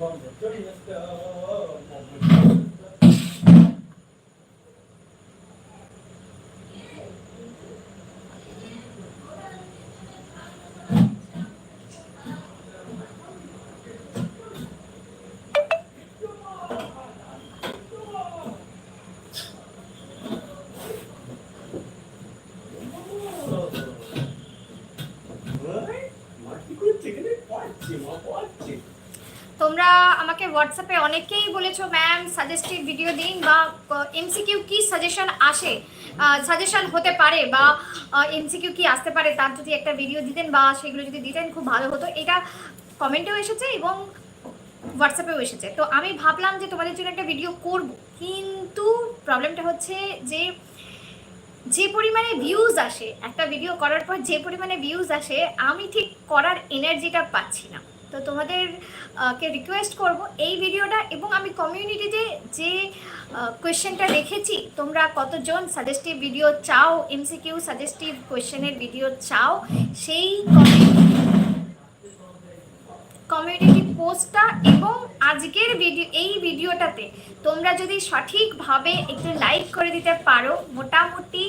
한번 몇 절이었어? আমাকে হোয়াটসঅ্যাপে অনেকেই বলেছ ম্যাম সাজেস্টিভ ভিডিও দিন বা এমসিকিউ কি সাজেশন আসে? সাজেশন হতে পারে বা এমসিকিউ কি আসতে পারে? তার যদি একটা ভিডিও দিতেন বা সেগুলো যদি দিতেন, খুব ভালো হতো। এটা কমেন্টেও এসেছে এবং হোয়াটসঅ্যাপেও এসেছে। তো আমি ভাবলাম যে তোমাদের জন্য একটা ভিডিও করব। কিন্তু প্রবলেমটা হচ্ছে যে যে পরিমাণে ভিউজ আসে, একটা ভিডিও করার পর যে পরিমাণে ভিউজ আসে, আমি ঠিক করার এনার্জিটা পাচ্ছি না। তো তোমাদেরকে রিকোয়েস্ট করব এই ভিডিওটা এবং আমি কমিউনিটিতে যে কোয়েশ্চেনটা রেখেছি, তোমরা কতজন সাজেস্টিভ ভিডিও চাও এমসিকিউ সাজেস্টিভ কোয়েশ্চেনের ভিডিও চাও, সেই কমিউনিটি পোস্টটা এবং আজকের ভিডিও, এই ভিডিওটাতে তোমরা যদি সঠিকভাবে একটু লাইক করে দিতে পারো, মোটামুটি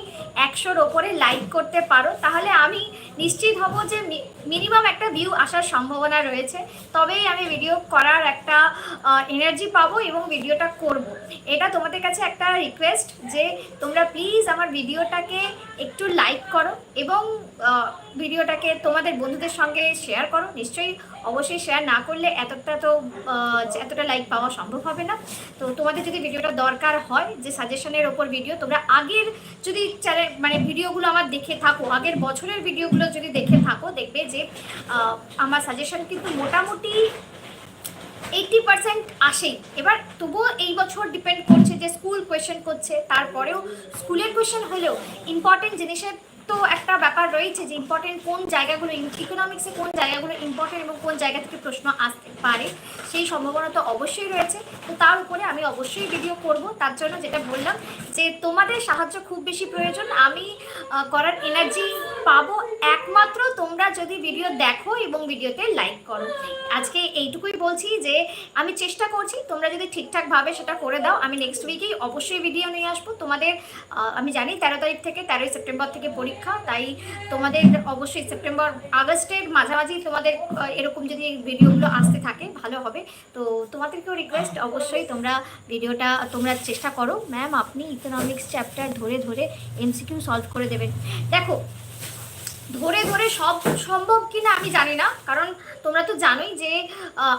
একশোর ওপরে লাইক করতে পারো, তাহলে আমি নিশ্চিত হব যে মিনিমাম একটা ভিউ আসার সম্ভাবনা রয়েছে তবেই আমি ভিডিও করার একটা এনার্জি পাবো এবং ভিডিওটা করব। এটা তোমাদের কাছে একটা রিকোয়েস্ট যে তোমরা প্লিজ আমার ভিডিওটাকে একটু লাইক করো এবং ভিডিওটাকে তোমাদের বন্ধুদের সঙ্গে শেয়ার করো নিশ্চয়ই অবশ্যই শেয়ার না করলে এতটা তো এতটা লাইক পাওয়া সম্ভব হবে না। তো তোমাদের যদি ভিডিওটা দরকার হয়, যে সাজেশনের ওপর ভিডিও তোমরা আগের যদি চ্যানেল মানে ভিডিওগুলো আমার দেখে থাকো, আগের বছরের ভিডিওগুলো যদি দেখে থাকো, দেখবে যে আমার সাজেশন কিন্তু মোটামুটি এইটটি পার্সেন্ট আসেই। এবার তবুও এই বছর ডিপেন্ড করছে যে স্কুল কোয়েশ্চেন করছে, তারপরেও স্কুলের কোয়েশ্চেন হলেও ইম্পর্টেন্ট জিনিসের তো একটা ব্যাপার রয়েছে যে ইম্পর্টেন্ট কোন জায়গাগুলো ইকোনমিক্সে কোন জায়গাগুলো ইম্পর্টেন্ট এবং কোন জায়গা থেকে প্রশ্ন আসতে পারে, সেই সম্ভাবনা তো অবশ্যই রয়েছে। তো তার উপরে আমি অবশ্যই ভিডিও করব। তার জন্য যেটা বললাম যে তোমাদের সাহায্য খুব বেশি প্রয়োজন। আমি করার এনার্জি পাবো একমাত্র তোমরা যদি ভিডিও দেখো এবং ভিডিওতে লাইক করো। আজকে এইটুকুই বলছি যে আমি চেষ্টা করছি, তোমরা যদি ঠিকঠাকভাবে সেটা করে দাও। আমি নেক্সট উইকেই অবশ্যই ভিডিও নিয়ে আসব। তোমাদের আমি জানি তেরো তারিখ থেকে, তেরোই সেপ্টেম্বর থেকে পরীক্ষা, তাই তোমাদের অবশ্যই সেপ্টেম্বর আগস্টের মাঝামাঝি তোমাদের এরকম যদি ভিডিওগুলো আসতে থাকে, ভালো হবে। তো তোমাদেরকেও রিকোয়েস্ট অবশ্যই তোমরা ভিডিওটা তোমরা চেষ্টা করো। ম্যাম আপনি ইকোনমিক্স চ্যাপ্টার ধরে ধরে এমসিকিউ সলভ করে দেবেন। দেখো ধরে ধরে সব সম্ভব কি না আমি জানি না। কারণ তোমরা তো জানোই যে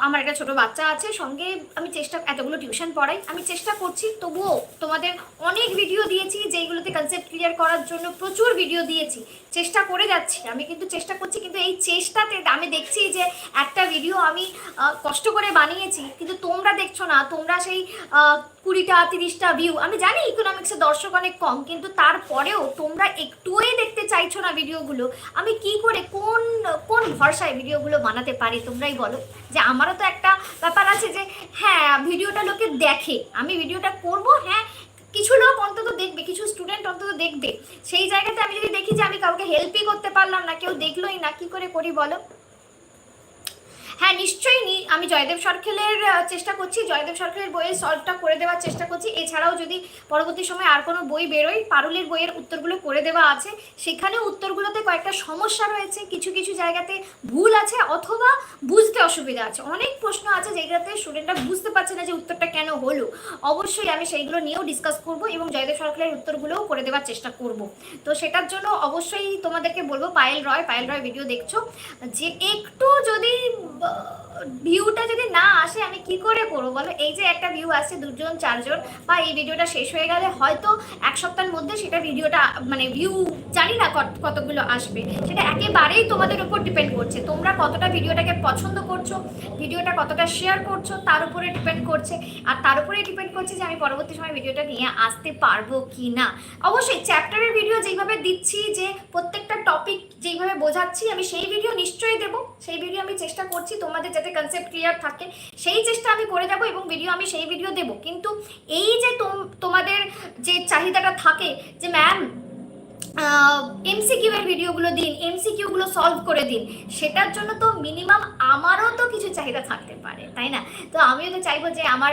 আমার একটা ছোট বাচ্চা আছে, সঙ্গে আমি চেষ্টা, এতগুলো টিউশন পড়াই। আমি চেষ্টা করছি, তবুও তোমাদের অনেক ভিডিও দিয়েছি যেইগুলোতে কনসেপ্ট ক্লিয়ার করার জন্য প্রচুর ভিডিও দিয়েছি। চেষ্টা করে যাচ্ছি, আমি কিন্তু চেষ্টা করছি, কিন্তু এই চেষ্টাতে আমি দেখছি যে একটা ভিডিও আমি কষ্ট করে বানিয়েছি, কিন্তু তোমরা দেখছ না, তোমরা সেই কুড়িটা, তিরিশটা ভিউ আমি জানি ইকোনমিক্সের দর্শক অনেক কম, কিন্তু তারপরেও তোমরা একটুই দেখতে চাইছো না ভিডিওগুলো আমি কি করে কোন কোন ভরসায় ভিডিওগুলো বানাতে পারি তোমরাই বলো? যে আমারও তো একটা ব্যাপার আছে যে হ্যাঁ ভিডিওটা লোকে দেখে। আমি ভিডিওটা করব হ্যাঁ কিছু লোক অন্তত দেখবে, কিছু স্টুডেন্ট অন্তত দেখবে। সেই জায়গাতে আমি যদি দেখি যে আমি কাউকে হেল্পই করতে পারলাম না, কেউ দেখলোই না, কি করে করি বলো? হ্যাঁ নিশ্চয়ই আমি জয়দেব সরকেলের চেষ্টা করছি, জয়দেব সরকেলের বইয়ের সলভটা করে দেওয়ার চেষ্টা করছি। এছাড়াও যদি পরবর্তী সময় আর কোনো বই বেরোয়, পারুলের বইয়ের উত্তরগুলো করে দেওয়া আছে। সেখানে উত্তরগুলোতে কয়েকটা সমস্যা রয়েছে। কিছু কিছু জায়গাতে ভুল আছে অথবা বুঝতে অসুবিধা আছে। অনেক প্রশ্ন আছে যেগুলোতে স্টুডেন্টরা বুঝতে পারছে না যে উত্তরটা কেন হলো। অবশ্যই আমি সেইগুলো নিয়েও ডিসকাস করব এবং জয়দেব সরকারের উত্তরগুলোও করে দেওয়ার চেষ্টা করব। তো সেটার জন্য অবশ্যই তোমাদেরকে বলব, পায়েল রয় পায়েল রয় ভিডিও দেখছ। যে একটু যদি ভিউটা যদি না আসে, আমি কি করে করব বলো? এই যে একটা ভিউ আসছে দুজন, চারজন, বা এই ভিডিওটা শেষ হয়ে গেলে হয়তো এক সপ্তাহের মধ্যে সেটা ভিডিওটা মানে ভিউ জানি না কত- কতগুলো আসবে। সেটা একেবারেই তোমাদের উপর ডিপেন্ড করছে। তোমরা কতটা ভিডিওটাকে পছন্দ করছ, ভিডিওটা কতটা শেয়ার করছ, তার উপরে ডিপেন্ড করছে। আর তার উপরে ডিপেন্ড করছে যে আমি পরবর্তী সময় ভিডিওটা নিয়ে আসতে পারব কি না অবশ্যই চ্যাপ্টারের ভিডিও যেইভাবে দিচ্ছি, যে প্রত্যেকটা টপিক যেইভাবে বোঝাচ্ছি, আমি সেই ভিডিও নিশ্চয়ই দেবো। আমি চেষ্টা করছি তোমাদের যাতে কনসেপ্ট ক্লিয়ার থাকে, সেই চেষ্টা আমি করে যাব এবং ভিডিও আমি সেই ভিডিও দেবো। কিন্তু এই যে তোম- তোমাদের যে চাহিদাটা থাকে যে ম্যাম এমসিকিউ এর ভিডিওগুলো দিন এমসিকিউ গুলো সলভ করে দিন। সেটার জন্য তো মিনিমাম আমারও তো কিছু চাহিদা থাকতে পারে, তাই না? তো আমিও তো চাইব যে আমার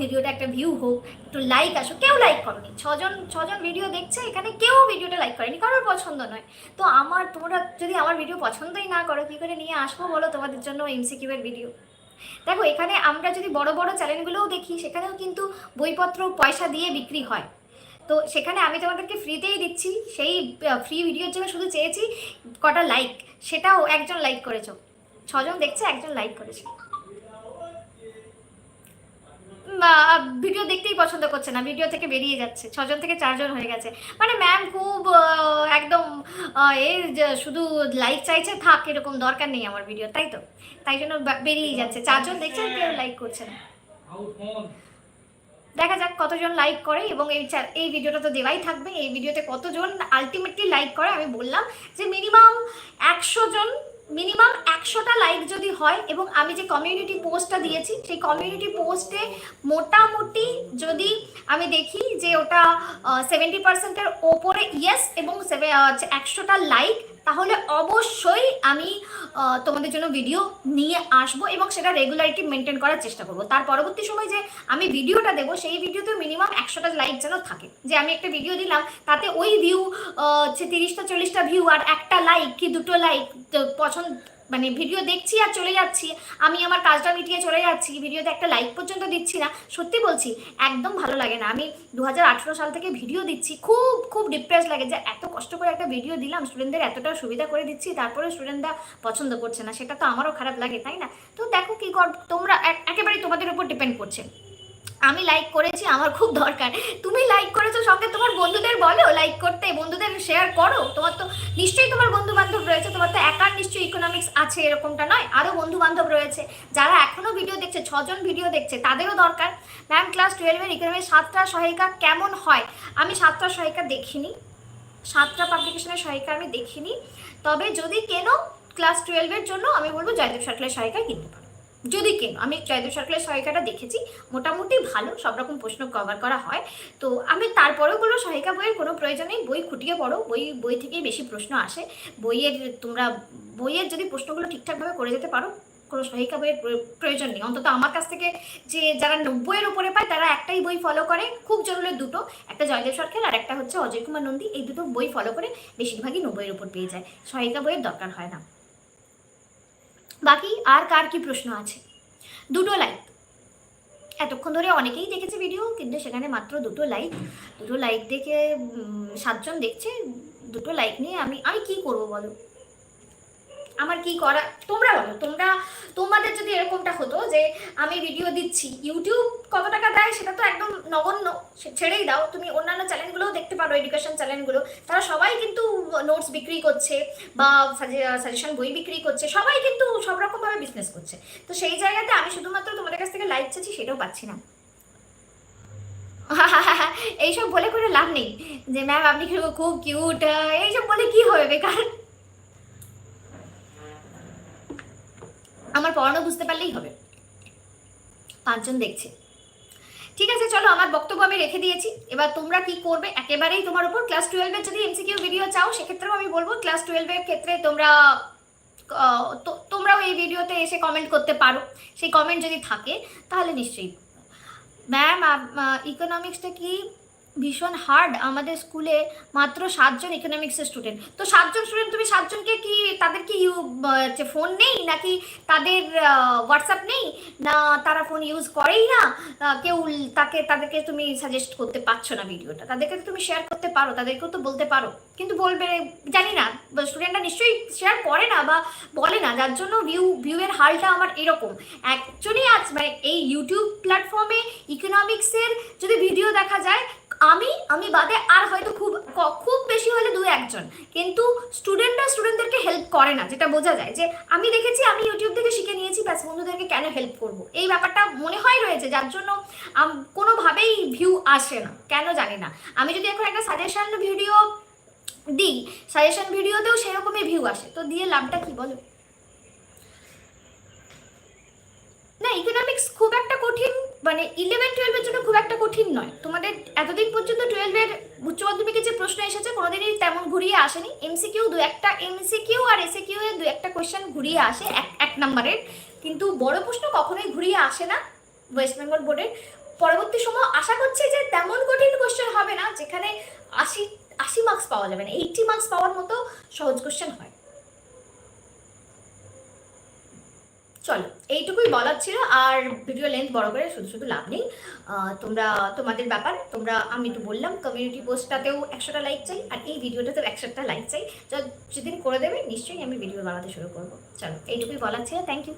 ভিডিওটা একটা ভিউ হোক, একটু লাইক আসুক। কেউ লাইক করনি। ছজন ছজন ভিডিও দেখছে, এখানে কেউ ভিডিওটা লাইক করেনি। কারোর পছন্দ নয়। তো আমার, তোমরা যদি আমার ভিডিও পছন্দই না করো, কী করে নিয়ে আসব বলো তোমাদের জন্য এমসিকিউ এর ভিডিও দেখো, এখানে আমরা যদি বড় বড় চ্যানেলগুলোও দেখি, সেখানেও কিন্তু বইপত্র, পয়সা দিয়ে বিক্রি হয়। তো সেখানে আমি তোমাদেরকে ফ্রিতেই দিচ্ছি। সেই ফ্রি ভিডিওর জন্য শুধু চেয়েছি কটা লাইক সেটাও একজন লাইক করেছ। ছজন দেখছে, একজন লাইক করেছে। ভিডিও দেখতেই পছন্দ করছে না। ভিডিও থেকে বেরিয়ে যাচ্ছে। ছজন থেকে চারজন হয়ে গেছে। মানে ম্যাম খুব একদম এই শুধু লাইক চাইছে, থাক, এরকম দরকার নেই আমার ভিডিও তাই তো? তাই জন্য বেরিয়ে যাচ্ছে। চারজন দেখছে কেউ লাইক করছে না। দেখা যাক কতজন লাইক করে এবং এই এই ভিডিওটা তো দেওয়াই থাকবে। এই ভিডিওতে কতজন আলটিমেটলি লাইক করে? আমি বললাম যে মিনিমাম একশো জন মিনিমাম একশোটা লাইক যদি হয় এবং আমি যে কমিউনিটি পোস্টটা দিয়েছি, সেই কমিউনিটি পোস্টে মোটামুটি যদি আমি দেখি যে ওটা সেভেন্টি পার্সেন্টের ওপরে ইয়েস এবং একশোটা লাইক তাহলে অবশ্যই আমি তোমাদের জন্য ভিডিও নিয়ে আসব এবং সেটা রেগুলারিটি মেনটেন করার চেষ্টা করব। তার পরবর্তী সময় যে আমি ভিডিওটা দেবো, সেই ভিডিওতে মিনিমাম একশোটা লাইক যেন থাকে। যে আমি একটা ভিডিও দিলাম, তাতে ওই ভিউ হচ্ছে তিরিশটা, চল্লিশটা ভিউ আর একটা লাইক কি দুটো লাইক পছন্দ মানে ভিডিও দেখছি আর চলে যাচ্ছি। আমি আমার কাজটা মিটিয়ে চলে যাচ্ছি ভিডিওতে একটা লাইক পর্যন্ত দিচ্ছি না। সত্যি বলছি, একদম ভালো লাগে না। আমি দু হাজার আঠেরো সাল থেকে ভিডিও দিচ্ছি, খুব খুব ডিপ্রেস লাগে যে এত কষ্ট করে একটা ভিডিও দিলাম স্টুডেন্টদের এতটা সুবিধা করে দিচ্ছি তারপরে স্টুডেন্টরা পছন্দ করছে না। সেটা তো আমারও খারাপ লাগে, তাই না? তো দেখো কী কর, তোমরা এক- একেবারেই তোমাদের উপর ডিপেন্ড করছে। আমি লাইক করেছি, আমার খুব দরকার। তুমি লাইক করেছ, সঙ্গে তোমার বন্ধুদের বলো লাইক করতে, বন্ধুদের শেয়ার করো। তোমার তো নিশ্চয়ই তোমার বন্ধু বান্ধব রয়েছে, তোমার তো একার নিশ্চয়ই ইকোনমিক্স আছে, এরকমটা নয় আরও বন্ধু বান্ধব রয়েছে। যারা এখনও ভিডিও দেখছে, ছজন ভিডিও দেখছে, তাদেরও দরকার। ম্যাম ক্লাস টুয়েলভের ইকোনমিক্স সাতটা সহায়িকা কেমন হয়? আমি সাতটা সহায়িকা দেখিনি। সাতটা পাবলিকেশনের সহায়িকা আমি দেখিনি। তবে যদি কেন ক্লাস টুয়েলভের জন্য আমি বলব জয়দেব সরকারের সহায়িকা কিনতে পারো। যদি কেন? আমি জয়দেব সরকারের সহায়িকাটা দেখেছি, মোটামুটি ভালো, সব রকম প্রশ্ন কভার করা হয়। তো আমি তারপরেও বলব, সহায়িকা বইয়ের কোনো প্রয়োজন নেই, বই খুঁটিয়ে পড়ো, বই বই থেকেই বেশি প্রশ্ন আসে। বইয়ের তোমরা, বইয়ের যদি প্রশ্নগুলো ঠিকঠাকভাবে করে যেতে পারো, কোনো সহায়িকা বইয়ের প্রয়- প্রয়োজন নেই। অন্তত আমার কাছ থেকে যে যারা নব্বইয়ের উপরে পায়, তারা একটাই বই ফলো করে, খুব জরুরি দুটো, একটা জয়দেব সরকার আর একটা হচ্ছে অজয় কুমার নন্দী। এই দুটো বই ফলো করে বেশিরভাগই নব্বইয়ের উপর পেয়ে যায়। সহায়িকা বইয়ের দরকার হয় না। বাকি আর কার কি প্রশ্ন আছে? দুটো লাইক এতক্ষণ ধরে অনেকেই দেখেছে ভিডিও কিন্তু সেখানে মাত্র দুটো লাইক দুটো লাইক দেখে সাতজন দেখছে, দুটো লাইক নিয়ে আমি আমি কি করব বলো? আমার কি করা তোমরা বলো, তোমরা, তোমাদের যদি এরকমটা হতো যে আমি ভিডিও দিচ্ছি ইউটিউব কত টাকা দেয় সেটা তো একদম নগণ্য ছেড়েই দাও। তুমি অন্যান্য চ্যানেলগুলোও দেখতে পারো এডুকেশন চ্যানেলগুলো। তারা সবাই কিন্তু নোটস বিক্রি করছে বা সাজেশন বই বিক্রি করছে, সবাই কিন্তু সব রকমভাবে বিজনেস করছে। তো সেই জায়গাতে আমি শুধুমাত্র তোমাদের কাছ থেকে লাইক চাচ্ছি, সেটাও পাচ্ছি না। এইসব বলে করে লাভ নেই। যে ম্যাম আপনি খুব কিউট এইসব বলে কি হবে? বেকার। আমার পড়ানো বুঝতে পারলেই হবে। পাঁচজন দেখছে। ঠিক আছে, চলো, আমার বক্তব্য আমি রেখে দিয়েছি। এবার তোমরা কি করবে? একেবারেই তোমার উপর ক্লাস টুয়েলভের যদি এমসিকিউ ভিডিও চাও, সেক্ষেত্রেও আমি বলব ক্লাস টুয়েলভের ক্ষেত্রে তোমরা তোমরাও এই ভিডিওতে এসে কমেন্ট করতে পারো। সেই কমেন্ট যদি থাকে, তাহলে নিশ্চয়ই। ম্যাম ইকোনমিক্সটা কি ভীষণ হার্ড আমাদের স্কুলে মাত্র সাতজন ইকোনমিক্সের স্টুডেন্ট তো সাতজন স্টুডেন্ট তুমি সাতজনকে কি তাদের কি ফোন নেই? নাকি তাদের হোয়াটসঅ্যাপ নেই? না, তারা ফোন ইউজ করেই না? কেউ তাকে, তাদেরকে তুমি সাজেস্ট করতে পারছ না ভিডিওটা তাদেরকে তুমি শেয়ার করতে পারো, তাদেরকেও তো বলতে পারো। কিন্তু বলবে, জানি না স্টুডেন্টরা নিশ্চয়ই শেয়ার করে না বা বলে না। যার জন্য ভিউ ভিউয়ের হালটা আমার এরকম। অ্যাকচুয়ালি আজ মানে এই ইউটিউব প্ল্যাটফর্মে ইকোনমিক্সের যদি ভিডিও দেখা যায় আমি আমি বাদে আর হয়তো খুব খুব বেশি হলে দু একজন। কিন্তু স্টুডেন্টরা স্টুডেন্টদেরকে হেল্প করে না, যেটা বোঝা যায় যে আমি দেখেছি, আমি ইউটিউব থেকে শিখে নিয়েছি, ব্যাস বন্ধুদেরকে কেন হেল্প করব? এই ব্যাপারটা মনে হয় রয়েছে, যার জন্য কোনোভাবেই ভিউ আসে না, কেন জানি না। আমি যদি এখন একটা সাজেশন ভিডিও দিই সাজেশন ভিডিওতেও সেরকমই ভিউ আসে, তো দিয়ে লাভটা কি বলো? না ইকোনমিক্স খুব একটা কঠিন মানে ইলেভেন টুয়েলভের জন্য খুব একটা কঠিন নয়। তোমাদের এতদিন পর্যন্ত টুয়েলভের উচ্চ মাধ্যমিকে যে প্রশ্ন এসেছে, কোনোদিনই তেমন ঘুরিয়ে আসেনি। এমসি এমসিকিউ দু একটা এমসিকিউ আর এসে কিউ এর দু একটা কোয়েশ্চেন ঘুরিয়ে আসে এক এক নম্বরের কিন্তু বড় প্রশ্ন কখনোই ঘুরিয়ে আসে না ওয়েস্ট বেঙ্গল বোর্ডের পরবর্তী সময় আশা করছি যে তেমন কঠিন কোশ্চেন হবে না, যেখানে আশি আশি মার্কস পাওয়া যাবে না এইটটি মার্কস পাওয়ার মতো সহজ কোশ্চেন হয়। চলো, এইটুকুই বলার ছিল, আর ভিডিও লেন্থ বড় করে শুধু শুধু লাভ নেই। তোমরা, তোমাদের ব্যাপার, তোমরা, আমি তো বললাম কমিউনিটি পোস্টটাতেও একশোটা লাইক চাই, আর এই ভিডিওটাতেও একশোটা লাইক চাই। যদি যেদিন করে দেবে, নিশ্চয়ই আমি ভিডিও বানাতে শুরু করব। চলো, এইটুকুই বলার ছিল থ্যাংক ইউ